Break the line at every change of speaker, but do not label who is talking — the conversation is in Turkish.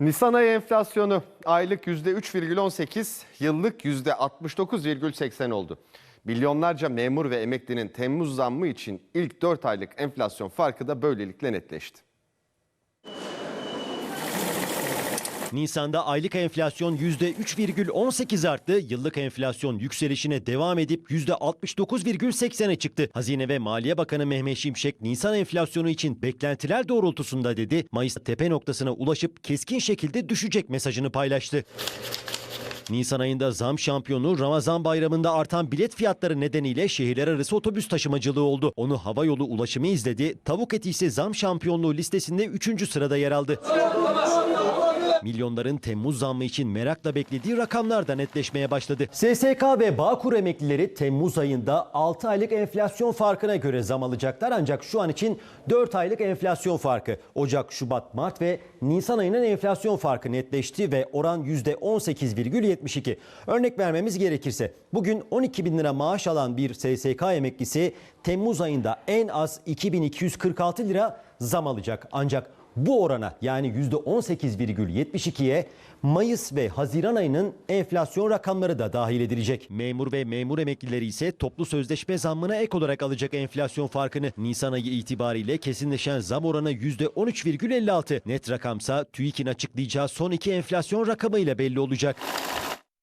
Nisan ayı enflasyonu aylık %3,18, yıllık %69,80 oldu. Milyonlarca memur ve emeklinin Temmuz zammı için ilk 4 aylık enflasyon farkı da böylelikle netleşti.
Nisan'da aylık enflasyon %3,18 arttı. Yıllık enflasyon yükselişine devam edip %69,80'e çıktı. Hazine ve Maliye Bakanı Mehmet Şimşek Nisan enflasyonu için beklentiler doğrultusunda dedi. Mayıs'ta tepe noktasına ulaşıp keskin şekilde düşecek mesajını paylaştı. Nisan ayında zam şampiyonu Ramazan bayramında artan bilet fiyatları nedeniyle şehirler arası otobüs taşımacılığı oldu. Onu hava yolu ulaşımı izledi. Tavuk eti ise zam şampiyonluğu listesinde 3. sırada yer aldı. Milyonların Temmuz zammı için merakla beklediği rakamlar da netleşmeye başladı. SSK ve Bağkur emeklileri Temmuz ayında 6 aylık enflasyon farkına göre zam alacaklar. Ancak şu an için 4 aylık enflasyon farkı. Ocak, Şubat, Mart ve Nisan ayının enflasyon farkı netleşti ve oran %18,72. Örnek vermemiz gerekirse bugün 12 bin lira maaş alan bir SSK emeklisi Temmuz ayında en az 2246 lira zam alacak. Ancak bu orana yani %18,72'ye Mayıs ve Haziran ayının enflasyon rakamları da dahil edilecek. Memur ve memur emeklileri ise toplu sözleşme zammına ek olarak alacak enflasyon farkını. Nisan ayı itibariyle kesinleşen zam oranı %13,56. Net rakamsa TÜİK'in açıklayacağı son iki enflasyon rakamıyla belli olacak.